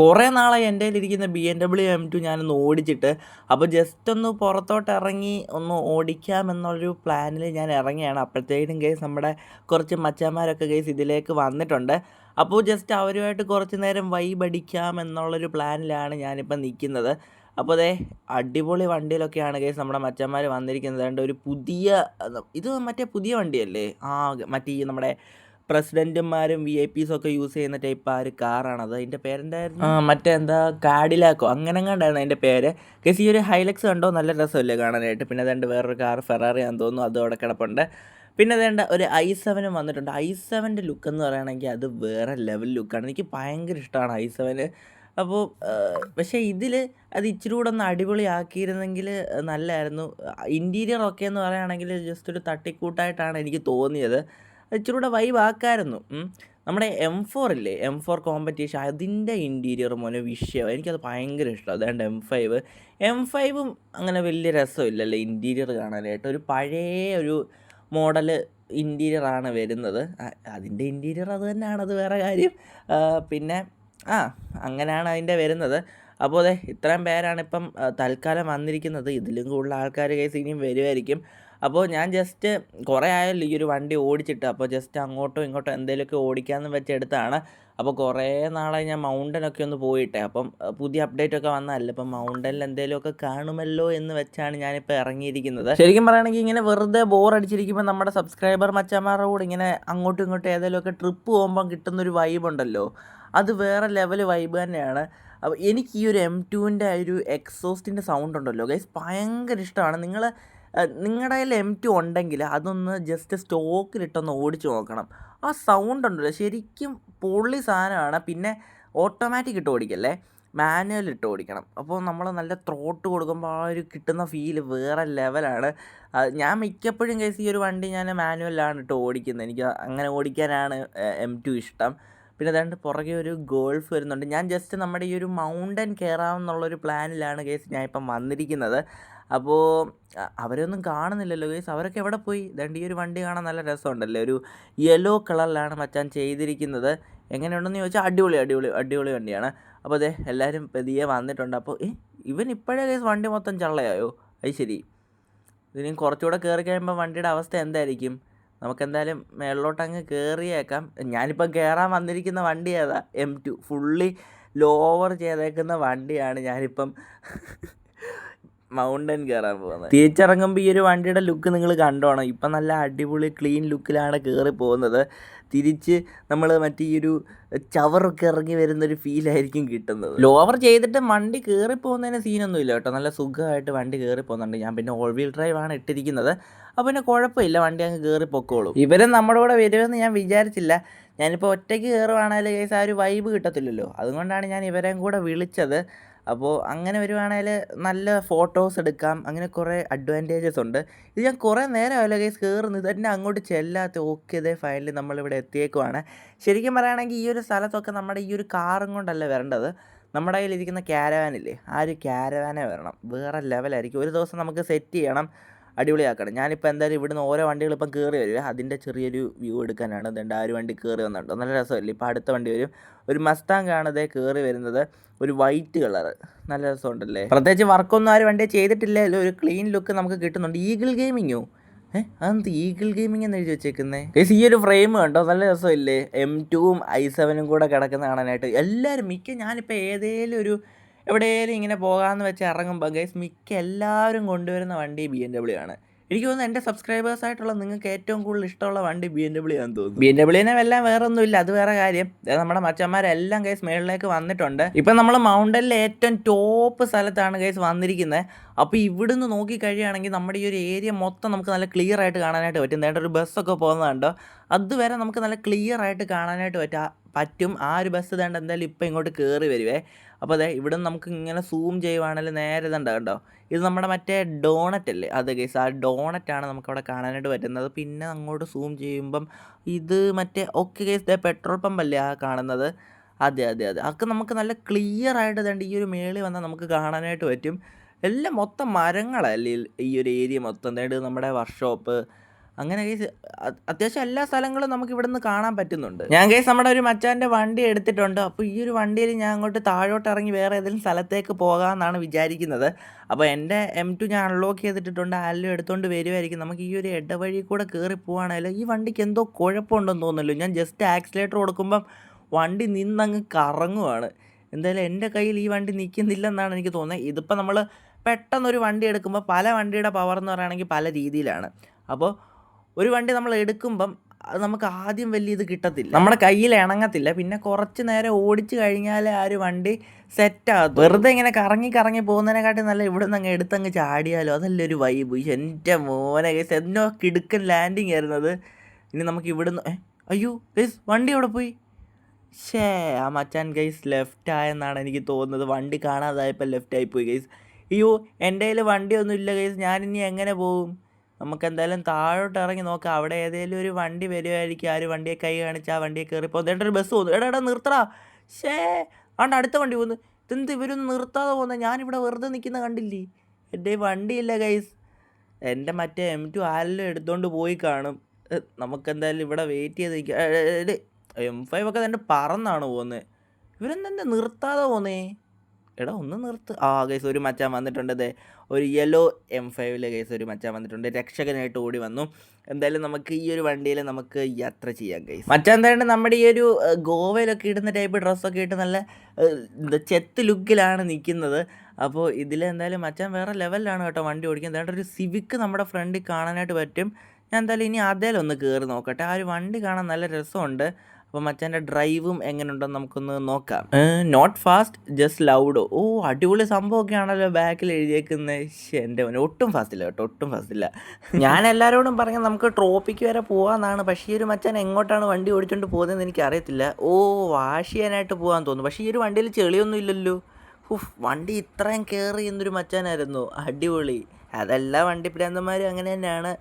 കുറേ നാളായി എന്റെ കയ്യിലിരിക്കുന്ന B M W M two ഞാനൊന്ന് ഓടിച്ചിട്ട് അപ്പോൾ ജസ്റ്റ് ഒന്ന് പുറത്തോട്ട് ഇറങ്ങി ഒന്ന് ഓടിക്കാമെന്നൊരു പ്ലാനിൽ ഞാൻ ഇറങ്ങിയാണ്. അപ്പോഴത്തേക്കും കേസ് നമ്മുടെ കുറച്ച് മച്ചാന്മാരൊക്കെ കേസ് ഇതിലേക്ക് വന്നിട്ടുണ്ട്. അപ്പോൾ ജസ്റ്റ് അവരുമായിട്ട് കുറച്ച് നേരം വൈബ് അടിക്കാം എന്നുള്ളൊരു പ്ലാനിലാണ് ഞാനിപ്പോൾ നിൽക്കുന്നത്. അപ്പോൾ അതേ അടിപൊളി വണ്ടിയിലൊക്കെയാണ് കേസ് നമ്മുടെ മച്ചന്മാർ വന്നിരിക്കുന്നത്. ഒരു പുതിയ ഇത് മറ്റേ പുതിയ വണ്ടിയല്ലേ? ആ മറ്റേ ഈ നമ്മുടെ പ്രസിഡന്റുമാരും വി ഐ പീസും ഒക്കെ യൂസ് ചെയ്യുന്ന ടൈപ്പ് ആ ഒരു കാറാണത് അതിന്റെ പേരെന്തായിരുന്നു? ആ മറ്റേ എന്താ കാഡിലാക്കോ അങ്ങനെ കണ്ടായിരുന്നു അതിന്റെ പേര്? കേസ് ഈ ഒരു ഹൈലക്സ് കണ്ടോ? നല്ല രസമല്ലേ കാണാനായിട്ട്. പിന്നെ അതുകൊണ്ട് വേറൊരു കാർ ഫെറാറി ആണെന്ന് തോന്നുന്നു. അതും അവിടെ കിടപ്പുണ്ട്. പിന്നെ അതേണ്ട ഒരു ഐ സെവനും വന്നിട്ടുണ്ട്. ഐ സെവന്റെ ലുക്ക് എന്ന് പറയുകയാണെങ്കിൽ അത് വേറെ ലെവൽ ലുക്കാണ് എനിക്ക് ഭയങ്കര ഇഷ്ടമാണ് ഐ സെവന് അപ്പോൾ പക്ഷേ ഇതിൽ അത് ഇച്ചിരി കൂടെ ഒന്ന് അടിപൊളിയാക്കിയിരുന്നെങ്കിൽ നല്ലതായിരുന്നു ഇന്റീരിയർ ഒക്കെ എന്ന് പറയുകയാണെങ്കിൽ ജസ്റ്റ് ഒരു തട്ടിക്കൂട്ടായിട്ടാണ് എനിക്ക് തോന്നിയത്. ഇച്ചിരി കൂടെ വൈബ് ആക്കായിരുന്നു നമ്മുടെ എം ഫോർ ഇല്ലേ? എം ഫോർ കോമ്പറ്റീഷൻ അതിന്റെ ഇന്റീരിയർ മോനെ വിഷയം. എനിക്കത് ഭയങ്കര ഇഷ്ടമാണ്. അതുകൊണ്ട് എം ഫൈവ് എം ഫൈവും അങ്ങനെ വലിയ രസമില്ലല്ലേ? ഇന്റീരിയർ കാണാനായിട്ട്. ഒരു പഴയ ഒരു മോഡൽ ഇന്റീരിയർ ആണ് വരുന്നത്. അതിന്റെ ഇന്റീരിയർ അത് തന്നെയാണ്. അത് വേറെ കാര്യം. പിന്നെ ആ അങ്ങനെയാണ് അതിന്റെ വരുന്നത്. അപ്പോൾ അതെ ഇത്രയും പേരാണ് ഇപ്പം തൽക്കാലം വന്നിരിക്കുന്നത്. ഇതിലും കൂടുതൽ ആൾക്കാർ കേസ് ഇനിയും വരുമായിരിക്കും അപ്പോൾ ഞാൻ ജസ്റ്റ് കുറേ ആയല്ലോ ഈ ഒരു വണ്ടി ഓടിച്ചിട്ട്. അപ്പോൾ ജസ്റ്റ് അങ്ങോട്ടോ ഇങ്ങോട്ടോ എന്തെങ്കിലുമൊക്കെ ഓടിക്കാമെന്ന് വെച്ചെടുത്താണ്. അപ്പോൾ കുറേ നാളായി ഞാൻ മൗണ്ടനൊക്കെ ഒന്ന് പോയിട്ടെ. അപ്പം പുതിയ അപ്ഡേറ്റ് ഒക്കെ വന്നതല്ലേ? അപ്പം മൗണ്ടനിൽ എന്തെങ്കിലുമൊക്കെ കാണുമല്ലോ എന്ന് വെച്ചാണ് ഞാനിപ്പോൾ ഇറങ്ങിയിരിക്കുന്നത്. ശരിക്കും പറയുകയാണെങ്കിൽ ഇങ്ങനെ വെറുതെ ബോർ അടിച്ചിരിക്കുമ്പോൾ നമ്മുടെ സബ്സ്ക്രൈബർ മച്ചന്മാരുടെ കൂടെ ഇങ്ങനെ അങ്ങോട്ടും ഇങ്ങോട്ടും ഏതെങ്കിലുമൊക്കെ ട്രിപ്പ് പോകുമ്പം കിട്ടുന്നൊരു വൈബ് ഉണ്ടല്ലോ. അത് വേറെ ലെവൽ വൈബ് തന്നെയാണ്. അപ്പോൾ എനിക്ക് ഈ ഒരു എം ടുവിന്റെ ഒരു എക്സോസ്റ്റിന്റെ സൗണ്ട് ഉണ്ടല്ലോ. ഗൈസ് ഭയങ്കര ഇഷ്ടമാണ്. നിങ്ങൾ നിങ്ങളുടെ കയ്യിൽ എം ടു ഉണ്ടെങ്കിൽ അതൊന്ന് ജസ്റ്റ് സ്റ്റോക്കിലിട്ടൊന്ന് ഓടിച്ചു നോക്കണം. ആ സൗണ്ട് ഉണ്ടല്ലോ ശരിക്കും പൊള്ളി സാധനമാണ്. പിന്നെ ഓട്ടോമാറ്റിക് ഇട്ട് ഓടിക്കല്ലേ? മാനുവൽ ഇട്ട് ഓടിക്കണം. അപ്പോൾ നമ്മൾ നല്ല ത്രോട്ട് കൊടുക്കുമ്പോൾ ആ ഒരു കിട്ടുന്ന ഫീൽ വേറെ ലെവലാണ് ഞാൻ മിക്കപ്പോഴും കേസ് ഈ ഒരു വണ്ടി ഞാൻ മാനുവലാണ് ഇട്ട് ഓടിക്കുന്നത്. എനിക്ക് അങ്ങനെ ഓടിക്കാനാണ് എം ടു ഇഷ്ടം. പിന്നെ അതുകൊണ്ട് പുറകെ ഒരു ഗോൾഫ് വരുന്നുണ്ട്. ഞാൻ ജസ്റ്റ് നമ്മുടെ ഈ ഒരു മൗണ്ടൻ കയറാമെന്നുള്ളൊരു പ്ലാനിലാണ് കേസ് ഞാൻ ഇപ്പം വന്നിരിക്കുന്നത്. അപ്പോൾ അവരെയൊന്നും കാണുന്നില്ലല്ലോ ഗൈസ് അവരൊക്കെ എവിടെ പോയി? ദണ്ട് ഈ ഒരു വണ്ടി കാണാൻ നല്ല രസമുണ്ടല്ലേ? ഒരു യെല്ലോ കളറിലാണ് മച്ചാൻ ചെയ്തിരിക്കുന്നത്. എങ്ങനെയുണ്ടെന്ന് ചോദിച്ചാൽ അടിപൊളി അടിപൊളി അടിപൊളി വണ്ടിയാണ്. അപ്പോൾ അതെ എല്ലാവരും പതിയെ വന്നിട്ടുണ്ട്. അപ്പോൾ ഏ ഇവൻ ഇപ്പോഴേ ഗൈസ് വണ്ടി മൊത്തം ചള്ളയായോ? അത് ശരി. ഇനിയും കുറച്ചുകൂടെ കയറി കഴിയുമ്പോൾ വണ്ടിയുടെ അവസ്ഥ എന്തായിരിക്കും? നമുക്കെന്തായാലും മേളിലോട്ട് അങ്ങ് കയറിയേക്കാം ഞാനിപ്പം കയറാൻ വന്നിരിക്കുന്ന വണ്ടി ഏതാ? എം ടു ഫുള്ളി ലോവർ ചെയ്തേക്കുന്ന വണ്ടിയാണ് ഞാനിപ്പം. മൗണ്ടൻ കയറാൻ പോകുന്നത് തിരിച്ചിറങ്ങുമ്പോൾ ഈ ഒരു വണ്ടിയുടെ ലുക്ക് നിങ്ങൾ കണ്ടോണം. ഇപ്പം നല്ല അടിപൊളി ക്ലീൻ ലുക്കിലാണ് കയറി പോകുന്നത്. തിരിച്ച് നമ്മൾ മറ്റേ ഈ ഒരു ചവറൊക്കെ ഇറങ്ങി വരുന്നൊരു ഫീലായിരിക്കും കിട്ടുന്നത്. ലോവർ ചെയ്തിട്ട് വണ്ടി കയറി പോകുന്നതിന് സീനൊന്നും ഇല്ല കേട്ടോ. നല്ല സുഖമായിട്ട് വണ്ടി കയറി പോകുന്നുണ്ട്. ഞാൻ പിന്നെ ഓൾ വീൽ ഡ്രൈവ് ആണ് ഇട്ടിരിക്കുന്നത്. അപ്പോൾ പിന്നെ കുഴപ്പമില്ല. വണ്ടി അങ്ങ് കയറി പൊക്കോളൂ. ഇവരും നമ്മുടെ കൂടെ വരുമെന്ന് ഞാൻ വിചാരിച്ചില്ല. ഞാനിപ്പോൾ ഒറ്റയ്ക്ക് കയറുവാണെങ്കിൽ കേസ് ആ ഒരു വൈബ് കിട്ടത്തില്ലല്ലോ. അതുകൊണ്ടാണ് ഞാൻ ഇവരെയും കൂടെ വിളിച്ചത്. അപ്പോൾ അങ്ങനെ വരുവാണെങ്കിൽ നല്ല ഫോട്ടോസ് എടുക്കാം അങ്ങനെ കുറേ അഡ്വാന്റേജസ് ഉണ്ട്. ഇത് ഞാൻ കുറേ നേരം ആയല്ലോ കേസ് കയറുന്നു തന്നെ അങ്ങോട്ട് ചെല്ലാത്ത ഓക്കെ ഇതേ ഫൈനലി നമ്മളിവിടെ എത്തിയേക്കുവാണ്. ശരിക്കും പറയുകയാണെങ്കിൽ ഈ ഒരു സ്ഥലത്തൊക്കെ നമ്മുടെ ഈ ഒരു കാറും കൊണ്ടല്ല വരേണ്ടത്? നമ്മുടെ കയ്യിലിരിക്കുന്ന ക്യാരവാനില്ലേ ആ ഒരു ക്യാരവാനെ വരണം. വേറെ ലെവലായിരിക്കും ഒരു ദിവസം നമുക്ക് സെറ്റ് ചെയ്യണം. അടിപൊളിയാക്കണം ഞാനിപ്പോൾ എന്തായാലും ഇവിടുന്ന് ഓരോ വണ്ടികൾ ഇപ്പം കയറി വരുവേ അതിന്റെ ചെറിയൊരു വ്യൂ എടുക്കാനാണ്. അതുകൊണ്ട് ആ ഒരു വണ്ടി കയറി വന്നിട്ടുണ്ട്. നല്ല രസമല്ലേ? ഇപ്പോൾ അടുത്ത വണ്ടി വരും. ഒരു മസ്താങ് ആണത് കയറി വരുന്നത്. ഒരു വൈറ്റ് കളർ നല്ല രസമുണ്ടല്ലേ? പ്രത്യേകിച്ച് വർക്കൊന്നും ആ ഒരു വണ്ടി ചെയ്തിട്ടില്ലല്ലോ ഒരു ക്ലീൻ ലുക്ക് നമുക്ക് കിട്ടുന്നുണ്ട്. ഈഗിൾ ഗെയിമിങ്ങോ ഏഹ് അതെന്ത് ഈഗിൾ ഗെയിമിംഗ് എന്ന് എഴുതി വെച്ചേക്കുന്നത് ഈ ഒരു ഫ്രെയിം കണ്ടോ? നല്ല രസമില്ലേ? എം ടുവും ഐ സെവനും കൂടെ കിടക്കുന്ന കാണാനായിട്ട്. എല്ലാവരും മിക്ക ഞാനിപ്പോൾ ഏതേലും ഒരു എവിടെയെങ്കിലും ഇങ്ങനെ പോകാമെന്ന് വെച്ച് ഇറങ്ങുമ്പോൾ ഗൈസ് മിക്ക എല്ലാവരും കൊണ്ടുവരുന്ന വണ്ടി ബി എം ഡബ്ല്യു ആണ്. എനിക്ക് തോന്നുന്നു എന്റെ സബ്സ്ക്രൈബേഴ്സ് ആയിട്ടുള്ള നിങ്ങൾക്ക് ഏറ്റവും കൂടുതൽ ഇഷ്ടമുള്ള വണ്ടി ബി എം ഡബ്ല്യു ആണെന്ന് തോന്നുന്നു. ബി എം ഡബ്ല്യുവിനെ എല്ലാം വേറെ ഒന്നുമില്ല അത് വേറെ കാര്യം. നമ്മുടെ മച്ചന്മാരെല്ലാം ഗൈസ് മേളിലേക്ക് വന്നിട്ടുണ്ട്. ഇപ്പം നമ്മൾ മൗണ്ടനിലെ ഏറ്റവും ടോപ്പ് സ്ഥലത്താണ് ഗൈസ് വന്നിരിക്കുന്നത് അപ്പോൾ ഇവിടുന്ന് നോക്കി കഴിയുകയാണെങ്കിൽ നമ്മുടെ ഈ ഒരു ഏരിയ മൊത്തം നമുക്ക് നല്ല ക്ലിയർ ആയിട്ട് കാണാനായിട്ട് പറ്റും. നേരെ ഒരു ബസ്സൊക്കെ പോകുന്നതുണ്ടോ? അതുവരെ നമുക്ക് നല്ല ക്ലിയർ ആയിട്ട് കാണാനായിട്ട് പറ്റാ പറ്റും. ആ ഒരു ബസ് ഇതാണ്ട് എന്തായാലും ഇപ്പം ഇങ്ങോട്ട് കയറി വരുവേ. അപ്പോൾ അതെ ഇവിടെ നമുക്ക് ഇങ്ങനെ സൂം ചെയ്യുവാണെങ്കിൽ നേരെ ഇതുണ്ട് കേട്ടോ ഇത് നമ്മുടെ മറ്റേ ഡോണറ്റ് അല്ലേ? അത് ഗൈസ് ആ ഡോണറ്റാണ് നമുക്കവിടെ കാണാനായിട്ട് പറ്റുന്നത്. പിന്നെ അങ്ങോട്ട് സൂം ചെയ്യുമ്പം ഇത് മറ്റേ ഒക്കെ ദേ പെട്രോൾ പമ്പ് അല്ലേ ആ കാണുന്നത്? അതെ അതെ അതെ. അതൊക്കെ നമുക്ക് നല്ല ക്ലിയർ ആയിട്ട് ഇതുണ്ട് ഈ ഒരു മേളിൽ വന്നാൽ നമുക്ക് കാണാനായിട്ട് പറ്റും. എല്ലാം മൊത്തം മരങ്ങളല്ലേ ഈ ഒരു ഏരിയ മൊത്തം? അതായത് നമ്മുടെ വർക്ക്ഷോപ്പ് അങ്ങനെ കേസ് അത്യാവശ്യം എല്ലാ സ്ഥലങ്ങളും നമുക്ക് ഇവിടെ നിന്ന് കാണാൻ പറ്റുന്നുണ്ട്. ഞാൻ കേസ് നമ്മുടെ ഒരു മച്ചാന്റെ വണ്ടി എടുത്തിട്ടുണ്ട്. അപ്പോൾ ഈ ഒരു വണ്ടിയിൽ ഞാൻ അങ്ങോട്ട് താഴോട്ട് ഇറങ്ങി വേറെ ഏതെങ്കിലും സ്ഥലത്തേക്ക് പോകാമെന്നാണ് വിചാരിക്കുന്നത്. അപ്പോൾ എന്റെ എം ടു ഞാൻ അൺലോക്ക് ചെയ്തിട്ടുണ്ട് ആലും എടുത്തുകൊണ്ട് വരുമായിരിക്കും നമുക്ക് ഈ ഒരു ഇടവഴി കൂടെ കയറി പോവുകയാണെങ്കിൽ ഈ വണ്ടിക്ക് എന്തോ കുഴപ്പമുണ്ടെന്ന് തോന്നുന്നല്ലോ. ഞാൻ ജസ്റ്റ് ആക്സിലേറ്റർ കൊടുക്കുമ്പം വണ്ടി നിന്നങ്ങ് കറങ്ങുവാണ്. എന്തായാലും എന്റെ കയ്യിൽ ഈ വണ്ടി നിൽക്കുന്നില്ലെന്നാണ് എനിക്ക് തോന്നുന്നത്. ഇതിപ്പോൾ നമ്മൾ പെട്ടെന്നൊരു വണ്ടി എടുക്കുമ്പോൾ പല വണ്ടിയുടെ പവർ എന്ന് പറയുകയാണെങ്കിൽ പല രീതിയിലാണ്. അപ്പോൾ ഒരു വണ്ടി നമ്മൾ എടുക്കുമ്പം അത് നമുക്ക് ആദ്യം വലിയ ഇത് കിട്ടത്തില്ല. നമ്മുടെ കയ്യിൽ ഇണങ്ങത്തില്ല. പിന്നെ കുറച്ച് നേരം ഓടിച്ചു കഴിഞ്ഞാൽ ആ ഒരു വണ്ടി സെറ്റാകും വെറുതെ ഇങ്ങനെ കറങ്ങി കറങ്ങി പോകുന്നതിനെക്കാട്ടി നല്ല ഇവിടെ നിന്ന് അങ്ങ് എടുത്തങ്ങ് ചാടിയാലോ? അതല്ല ഒരു വൈബ് എന്റെ മോനെ എന്നോ കിടുക്കൻ ലാൻഡിങ് ആയിരുന്നത് ഇനി നമുക്ക് ഇവിടുന്ന് അയ്യോ ഗൈസ് വണ്ടി എവിടെ പോയി? ഷേ ആ മച്ചാൻ ഗൈസ് ലെഫ്റ്റ് ആയെന്നാണ് എനിക്ക് തോന്നുന്നത്. വണ്ടി കാണാതായപ്പോൾ ലെഫ്റ്റ് ആയി പോയി ഗൈസ് അയ്യോ എന്റെ കയ്യിൽ വണ്ടിയൊന്നും ഇല്ല ഗൈസ് ഞാനിനി എങ്ങനെ പോകും? നമുക്ക് എന്തായാലും താഴോട്ട് ഇറങ്ങി നോക്കാം. അവിടെ ഏതെങ്കിലും ഒരു വണ്ടി വരുമായിരിക്കും ആ ഒരു വണ്ടിയെ കൈ കാണിച്ച് ആ വണ്ടിയെ കയറി പോകുന്നത് ഒരു ബസ് പോകുന്നു എടാ എടാ നിർത്തടാ. ഷേ ആണ്ട് അടുത്ത വണ്ടി പോകുന്നു ഇതെന്ത് ഇവരൊന്നും നിർത്താതെ പോകുന്നത് ഞാനിവിടെ വെറുതെ നിൽക്കുന്ന കണ്ടില്ലേ? എന്റെ വണ്ടിയില്ല ഗൈസ് എന്റെ മറ്റേ എം ടു ആരെല്ലാം എടുത്തുകൊണ്ട് പോയി കാണും. നമുക്കെന്തായാലും ഇവിടെ വെയിറ്റ് ചെയ്ത് നിൽക്കുക എം ഫൈവ് ഒക്കെ തന്നെ പറന്നാണ് പോകുന്നത് ഇവരെന്താ നിർത്താതെ പോന്നേ എടാ ഒന്ന് നിർത്ത്. ആ ഗൈസ് ഒരു മച്ചാൻ വന്നിട്ടുണ്ട്. അതെ ഒരു യെല്ലോ എം ഫൈവിലെ ഗൈസ് ഒരു മച്ചാൻ വന്നിട്ടുണ്ട്. രക്ഷകനായിട്ട് ഓടി വന്നു. എന്തായാലും നമുക്ക് ഈ ഒരു വണ്ടിയിൽ നമുക്ക് യാത്ര ചെയ്യാം കൈസ് മച്ചാൻ തന്നെ നമ്മുടെ ഈ ഒരു ഗോവയിലൊക്കെ ഇടുന്ന ടൈപ്പ് ഡ്രസ്സൊക്കെ ഇട്ട് നല്ല ചെത്ത് ലുക്കിലാണ് നിൽക്കുന്നത്. അപ്പോൾ ഇതിൽ എന്തായാലും മച്ചാൻ വേറെ ലെവലിലാണ് കേട്ടോ വണ്ടി ഓടിക്കുന്നത്. എന്തായാലും ഒരു സിവിക്ക് നമ്മുടെ ഫ്രണ്ടിൽ കാണാനായിട്ട് പറ്റും. ഞാൻ എന്തായാലും ഇനി അതിലൊന്ന് കയറി നോക്കട്ടെ. ആ ഒരു വണ്ടി കാണാൻ നല്ല രസമുണ്ട്. അപ്പോൾ മച്ചാന്റെ ഡ്രൈവും എങ്ങനെയുണ്ടെന്ന് നമുക്കൊന്ന് നോക്കാം. നോട്ട് ഫാസ്റ്റ് ജസ്റ്റ് ലൗഡ് ഓ അടിപൊളി സംഭവമൊക്കെ ആണല്ലോ ബാക്കിൽ എഴുതിയേക്കുന്നത് എന്റെ ഒട്ടും ഫാസ്റ്റ് ഇല്ല കേട്ടോ ഒട്ടും ഫാസ്റ്റ് ഇല്ല. ഞാൻ എല്ലാവരോടും പറഞ്ഞ നമുക്ക് ട്രോപ്പിക്ക് വരെ പോകാമെന്നാണ് പക്ഷേ ഈ ഒരു മച്ചാൻ എങ്ങോട്ടാണ് വണ്ടി ഓടിച്ചുകൊണ്ട് പോകുന്നതെന്ന് എനിക്ക് അറിയത്തില്ല ഓ വാഷ് ചെയ്യാനായിട്ട് പോകാൻ തോന്നുന്നു. പക്ഷേ ഈ ഒരു വണ്ടിയിൽ ചെളിയൊന്നും ഇല്ലല്ലോ. ഹുഫ് വണ്ടി ഇത്രയും കയറി എന്നൊരു മച്ചാനായിരുന്നു. അടിപൊളി. അതെല്ലാം വണ്ടി പ്രാന്തന്മാരും അങ്ങനെ തന്നെയാണ്.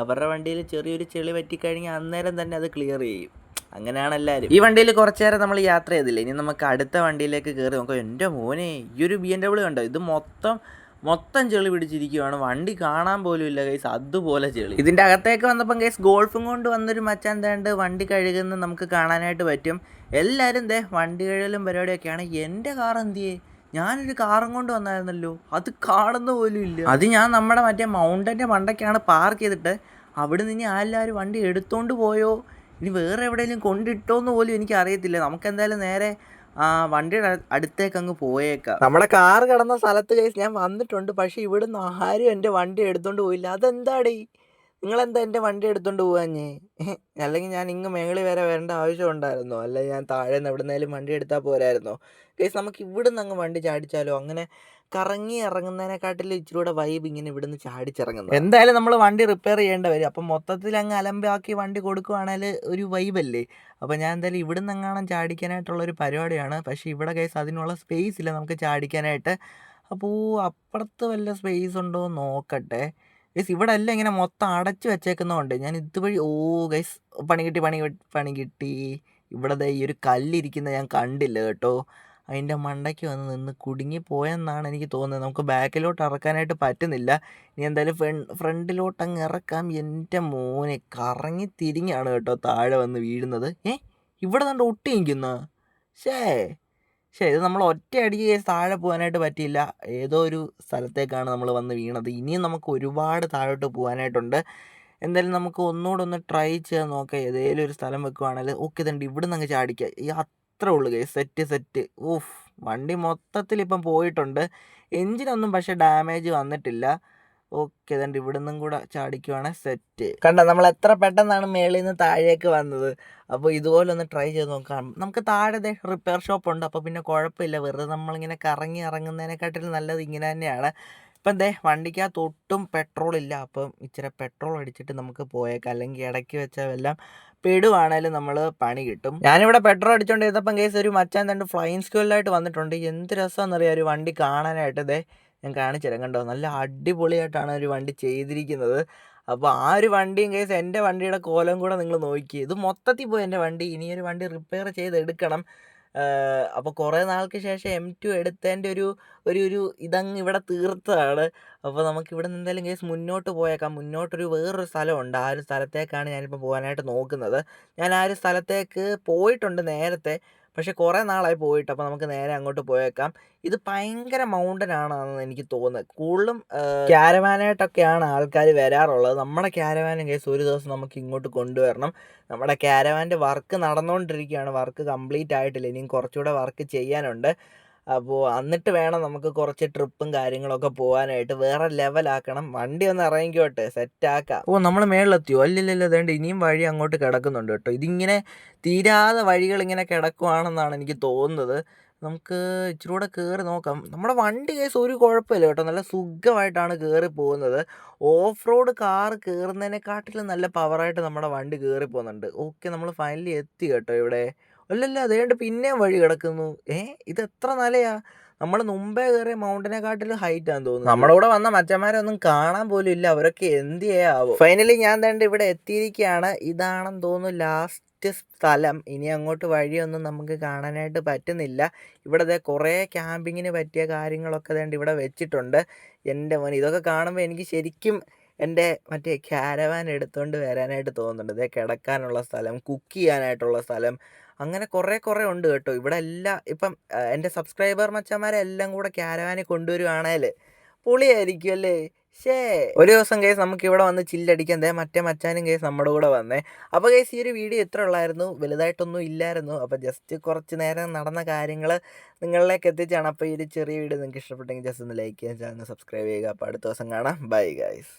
അവരുടെ വണ്ടിയിൽ ചെറിയൊരു ചെളി പറ്റിക്കഴിഞ്ഞാൽ അന്നേരം തന്നെ അത് ക്ലിയർ ചെയ്യും. അങ്ങനെയാണ് എല്ലാവരും ഈ വണ്ടിയിൽ കുറച്ചു നേരം നമ്മൾ യാത്ര ചെയ്തില്ലേ? ഇനി നമുക്ക് അടുത്ത വണ്ടിയിലേക്ക് കയറി നോക്കാം. എന്റെ മോനെ ഈ ഒരു ബി എൻ ഡബ്ല്യൂ കണ്ടോ? ഇത് മൊത്തം മൊത്തം ചെളി പിടിച്ചിരിക്കുവാണ്. വണ്ടി കാണാൻ പോലും ഇല്ല കൈസ് അതുപോലെ ചെളി. ഇതിന്റെ അകത്തേക്ക് വന്നപ്പം കൈസ് ഗോൾഫും കൊണ്ട് വന്നൊരു മച്ചാൻ തേണ്ട് വണ്ടി കഴുകുന്ന നമുക്ക് കാണാനായിട്ട് പറ്റും. എല്ലാവരും ദേ വണ്ടി കഴുകലും പരിപാടിയൊക്കെയാണ്. എന്റെ കാർ എന്തിയേ? ഞാനൊരു കാറും കൊണ്ട് വന്നായിരുന്നല്ലോ. അത് കാണുന്ന പോലും ഇല്ല. അത് ഞാൻ നമ്മുടെ മറ്റേ മൗണ്ടന്റെ മണ്ടയ്ക്കാണ് പാർക്ക് ചെയ്തിട്ട്. അവിടെ നിന്ന് എല്ലാവരും വണ്ടി എടുത്തോണ്ട് പോയോ? ഇനി വേറെ എവിടെയെങ്കിലും കൊണ്ടിട്ടോന്ന് പോലും എനിക്ക് അറിയത്തില്ല നമുക്ക് എന്തായാലും നേരെ ആ വണ്ടിയുടെ അടുത്തേക്ക് അങ്ങ് പോയേക്കാം. നമ്മുടെ കാർ കിടന്ന സ്ഥലത്ത് കേസ് ഞാൻ വന്നിട്ടുണ്ട്. പക്ഷെ ഇവിടുന്ന് ആരും എന്റെ വണ്ടി എടുത്തോണ്ട് പോയില്ല. അതെന്താടേ? നിങ്ങളെന്താ എന്റെ വണ്ടി എടുത്തോണ്ട് പോവാഞ്ഞേ? അല്ലെങ്കിൽ ഞാൻ ഇങ്ങ് മേളിൽ വരെ വരേണ്ട ആവശ്യം ഉണ്ടായിരുന്നോ? അല്ല ഞാൻ താഴെ നിന്ന് എവിടുന്നേലും വണ്ടി എടുത്താൽ പോരായിരുന്നോ? കേസ് നമുക്ക് ഇവിടുന്ന് അങ്ങ് വണ്ടി ചാടിച്ചാലോ? അങ്ങനെ കറങ്ങി ഇറങ്ങുന്നതിനെക്കാട്ടിലും ഇച്ചിരി കൂടെ വൈബ് ഇങ്ങനെ ഇവിടുന്ന് ചാടിച്ചിറങ്ങുന്നത്. എന്തായാലും നമ്മൾ വണ്ടി റിപ്പയർ ചെയ്യേണ്ട വരും. അപ്പം മൊത്തത്തിൽ അങ്ങ് അലമ്പാക്കി വണ്ടി കൊടുക്കുവാണെങ്കിൽ ഒരു വൈബല്ലേ അപ്പോൾ ഞാൻ എന്തായാലും ഇവിടുന്ന് എങ്ങാനും ചാടിക്കാനായിട്ടുള്ളൊരു പരിപാടിയാണ്. പക്ഷേ ഇവിടെ കേസ് അതിനുള്ള സ്പേസ് ഇല്ല നമുക്ക് ചാടിക്കാനായിട്ട്. അപ്പോൾ അപ്പുറത്ത് വല്ല സ്പേസ് ഉണ്ടോ നോക്കട്ടെ. ഗൈസ് ഇവിടെ എല്ലാം ഇങ്ങനെ മൊത്തം അടച്ചു വെച്ചേക്കുന്നതുകൊണ്ട് ഞാൻ ഇതുവഴി ഓ ഗൈസ് പണി കിട്ടി പണി പണി കിട്ടി. ഇവിടെ ഈ ഒരു കല്ലിരിക്കുന്ന ഞാൻ കണ്ടില്ല കേട്ടോ. അതിന്റെ മണ്ടയ്ക്ക് വന്ന് നിന്ന് കുടുങ്ങി കുടുങ്ങിപ്പോയെന്നാണ് എനിക്ക് തോന്നുന്നത്. നമുക്ക് ബാക്കിലോട്ട് ഇറക്കാനായിട്ട് പറ്റുന്നില്ല. ഇനി എന്തായാലും ഫ്രണ്ട് ഫ്രണ്ടിലോട്ട് അങ്ങ് ഇറക്കാം. എന്റെ മോനെ കറങ്ങി തിരിഞ്ഞാണ് കേട്ടോ താഴെ വന്ന് വീഴുന്നത്. ഏ? ഇവിടെ കണ്ട് ഒട്ടി ഷേ ഷേ ഇത് നമ്മൾ ഒറ്റയടിക്ക് താഴെ പോകാനായിട്ട് പറ്റിയില്ല. ഏതോ ഒരു സ്ഥലത്തേക്കാണ് നമ്മൾ വന്ന് വീണത്. ഇനിയും നമുക്ക് ഒരുപാട് താഴോട്ട് പോകാനായിട്ടുണ്ട്. എന്തായാലും നമുക്ക് ഒന്നുകൂടെ ഒന്ന് ട്രൈ ചെയ്യാൻ നോക്കാം. ഏതെങ്കിലും ഒരു സ്ഥലം വെക്കുവാണെങ്കിൽ. ഓക്കെ ഇതുണ്ട്. ഇവിടെ നിന്ന് അങ്ങ് ചാടിക്കുക. ഈ അത്രേ ഉള്ളൂ കേസ് സെറ്റ് സെറ്റ് ഊഫ് വണ്ടി മൊത്തത്തിൽ ഇപ്പം പോയിട്ടുണ്ട് എഞ്ചിനൊന്നും പക്ഷേ ഡാമേജ് വന്നിട്ടില്ല. ഓക്കെ അതുകൊണ്ട് ഇവിടെ നിന്നും കൂടെ ചാടിക്കുവാണ് സെറ്റ്. കണ്ടോ നമ്മൾ എത്ര പെട്ടെന്നാണ് മേളിൽ നിന്ന് താഴേക്ക് വന്നത്. അപ്പോൾ ഇതുപോലെ ഒന്ന് ട്രൈ ചെയ്ത് നോക്കാം. നമുക്ക് താഴെ റിപ്പയർ ഷോപ്പ് ഉണ്ട്. അപ്പോൾ പിന്നെ കുഴപ്പമില്ല. വെറുതെ നമ്മളിങ്ങനെ കറങ്ങി ഇറങ്ങുന്നതിനെക്കാട്ടിലും നല്ലത് ഇങ്ങനെ തന്നെയാണ്. ഇപ്പം ദേ വണ്ടിക്കകത്ത് ഒട്ടും പെട്രോൾ ഇല്ല. അപ്പം ഇച്ചിരി പെട്രോൾ അടിച്ചിട്ട് നമുക്ക് പോയേക്കാം. അല്ലെങ്കിൽ ഇടയ്ക്ക് വെച്ചാൽ വല്ലതും പെടുവാണേലും നമ്മൾ പണി കിട്ടും. ഞാനിവിടെ പെട്രോൾ അടിച്ചുകൊണ്ട് ഇരുന്നപ്പം കേസ് ഒരു മച്ചാൻ തണ്ട് ഫ്ലൈൻ സ്കൂളിലായിട്ട് വന്നിട്ടുണ്ട്. എന്ത് രസമാണെന്നറിയാം ഒരു വണ്ടി കാണാനായിട്ട് ദേ ഞാൻ കാണിച്ചു തരാം കണ്ടോ? നല്ല അടിപൊളിയായിട്ടാണ് ഒരു വണ്ടി ചെയ്തിരിക്കുന്നത്. അപ്പോൾ ആ ഒരു വണ്ടിയും കേസ് എന്റെ വണ്ടിയുടെ കോലം കൂടെ നിങ്ങൾ നോക്കി. ഇത് മൊത്തത്തിൽ പോയി എന്റെ വണ്ടി. ഇനിയൊരു വണ്ടി റിപ്പയർ ചെയ്ത് എടുക്കണം അപ്പോൾ കുറേ നാൾക്ക് ശേഷം എം ടു എടുത്തതിന്റെ ഒരു ഒരു ഒരു ഇതങ്ങ് ഇവിടെ തീർത്തതാണ്. അപ്പോൾ നമുക്ക് ഇവിടെ നിന്ന് എന്തായാലും കേസ് മുന്നോട്ട് പോയേക്കാം. മുന്നോട്ടൊരു വേറൊരു സ്ഥലമുണ്ട്. ആ ഒരു സ്ഥലത്തേക്കാണ് ഞാനിപ്പോൾ പോകാനായിട്ട് നോക്കുന്നത്. ഞാൻ ആ ഒരു സ്ഥലത്തേക്ക് പോയിട്ടുണ്ട് നേരത്തെ. പക്ഷേ കുറേ നാളായി പോയിട്ട് അപ്പോൾ നമുക്ക് നേരെ അങ്ങോട്ട് പോയേക്കാം. ഇത് ഭയങ്കര മൗണ്ടൻ ആണെന്ന് എനിക്ക് തോന്നുന്നത്. കൂടുതലും ക്യാരവാനായിട്ടൊക്കെയാണ് ആൾക്കാർ വരാറുള്ളത്. നമ്മുടെ ക്യാരവാനും കേസ് ഒരു ദിവസം നമുക്ക് ഇങ്ങോട്ട് കൊണ്ടുവരണം. നമ്മുടെ ക്യാരവാന്റെ വർക്ക് നടന്നുകൊണ്ടിരിക്കുകയാണ്. വർക്ക് കംപ്ലീറ്റ് ആയിട്ടില്ല ഇനിയും കുറച്ചുകൂടെ വർക്ക് ചെയ്യാനുണ്ട്. അപ്പോൾ എന്നിട്ട് വേണം നമുക്ക് കുറച്ച് ട്രിപ്പും കാര്യങ്ങളൊക്കെ പോകാനായിട്ട് വേറെ ലെവലാക്കണം. വണ്ടി ഒന്ന് ഇറങ്ങിക്കോട്ടെ സെറ്റാക്കാം ഓ നമ്മൾ മേളിലെത്തിയോ? അല്ലല്ലോ അതേണ്ട ഇനിയും വഴി അങ്ങോട്ട് കിടക്കുന്നുണ്ട് കേട്ടോ. ഇതിങ്ങനെ തീരാതെ വഴികൾ ഇങ്ങനെ കിടക്കുവാണെന്നാണ് എനിക്ക് തോന്നുന്നത്. നമുക്ക് ഇച്ചിരി കൂടെ കയറി നോക്കാം. നമ്മുടെ വണ്ടി കേസ് ഒരു കുഴപ്പമില്ല കേട്ടോ. നല്ല സുഖമായിട്ടാണ് കയറി പോകുന്നത്. ഓഫ് റോഡ് കാർ കയറുന്നതിനെക്കാട്ടിലും നല്ല പവറായിട്ട് നമ്മുടെ വണ്ടി കയറി പോകുന്നുണ്ട്. ഓക്കെ നമ്മൾ ഫൈനലി എത്തി കേട്ടോ ഇവിടെ. അല്ലല്ല അതേണ്ട് പിന്നെയും വഴി കിടക്കുന്നു. ഏ ഇത് എത്ര നിലയാ? നമ്മൾ മുമ്പേ കയറിയ മൗണ്ടിനെക്കാട്ടിലും ഹൈറ്റ് ആണെന്ന് തോന്നുന്നു. നമ്മുടെ കൂടെ വന്ന മച്ചന്മാരൊന്നും കാണാൻ പോലും ഇല്ല. അവരൊക്കെ എന്ത് ചെയ്യാവോ ഫൈനലി ഞാൻ തേണ്ട ഇവിടെ എത്തിയിരിക്കുകയാണ് ഇതാണെന്ന് തോന്നുന്നു ലാസ്റ്റ് സ്ഥലം. ഇനി അങ്ങോട്ട് വഴിയൊന്നും നമുക്ക് കാണാനായിട്ട് പറ്റുന്നില്ല. ഇവിടെ ദേ കുറേ ക്യാമ്പിങ്ങിന് പറ്റിയ കാര്യങ്ങളൊക്കെ വേണ്ടി ഇവിടെ വെച്ചിട്ടുണ്ട്. എന്റെ മോൻ ഇതൊക്കെ കാണുമ്പോൾ എനിക്ക് ശരിക്കും എന്റെ മറ്റേ ക്യാരവാൻ എടുത്തുകൊണ്ട് വരാനായിട്ട് തോന്നുന്നുണ്ട്. ഇതേ കിടക്കാനുള്ള സ്ഥലം കുക്ക് ചെയ്യാനായിട്ടുള്ള സ്ഥലം അങ്ങനെ കുറേ കുറേ ഉണ്ട് കേട്ടോ. ഇവിടെ എല്ലാ ഇപ്പം എന്റെ സബ്സ്ക്രൈബർ മച്ചന്മാരെ എല്ലാം കൂടെ ക്യാരവാനിൽ കൊണ്ടുവരുവാണേൽ പൊളിയായിരിക്കും അല്ലേ? ഷേ ഒരു ദിവസം കേസ് നമുക്ക് ഇവിടെ വന്ന് ചില്ലടിക്കാൻ ദേ മറ്റേ മച്ചാനും കേസ് നമ്മുടെ കൂടെ വന്നേ. അപ്പോൾ കേസ് ഈ ഒരു വീഡിയോ എത്ര ഉള്ളായിരുന്നു. വലുതായിട്ടൊന്നും ഇല്ലായിരുന്നു. അപ്പോൾ ജസ്റ്റ് കുറച്ച് നേരം നടന്ന കാര്യങ്ങൾ നിങ്ങളിലേക്ക് എത്തിച്ചാണ്. അപ്പോൾ ഈ ഒരു ചെറിയ വീഡിയോ നിങ്ങൾക്ക് ഇഷ്ടപ്പെട്ടെങ്കിൽ ജസ്റ്റ് ഒന്ന് ലൈക്ക് ചെയ്യാൻ ചാനൽ സബ്സ്ക്രൈബ് ചെയ്യുക. അപ്പോൾ അടുത്ത ദിവസം കാണാം. Bye guys